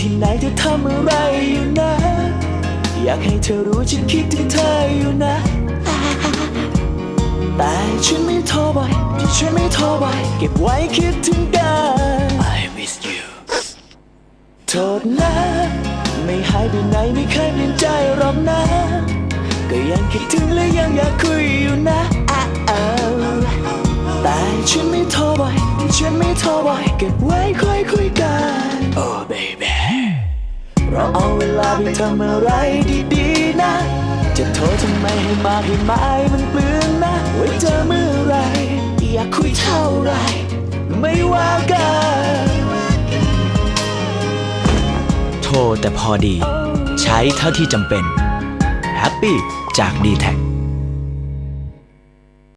ที่ไหนเธอทำอะไรอยู่นะ อยากให้เธอรู้ฉันคิดถึงเธออยู่นะ แต่ฉันไม่โทรบ่อยที่ฉันไม่โทรบ่อยเก็บไว้คิดถึงกัน I miss you โทษนะ ไม่หายไปไหนไม่เคยเปลี่ยนใจหรอกนะ ก็ยังคิดถึงและยังอยากคุยอยู่นะอะเออแต่ฉันไม่โทรบ่อยที่ฉันไม่โทรบ่อยเก็บไว้ค่อยคุยกัน Oh baby เราเอาเวลาไปทำอะไรดีๆนะ จะโทรทำไมให้มากให้ไม้มันเปลืองนะ ไว้เจอเมื่อไร อยากคุยเท่าไร ไม่ว่ากัน โทรแต่พอดี ใช้เท่าที่จำเป็นแฮปปี้จาก d t แท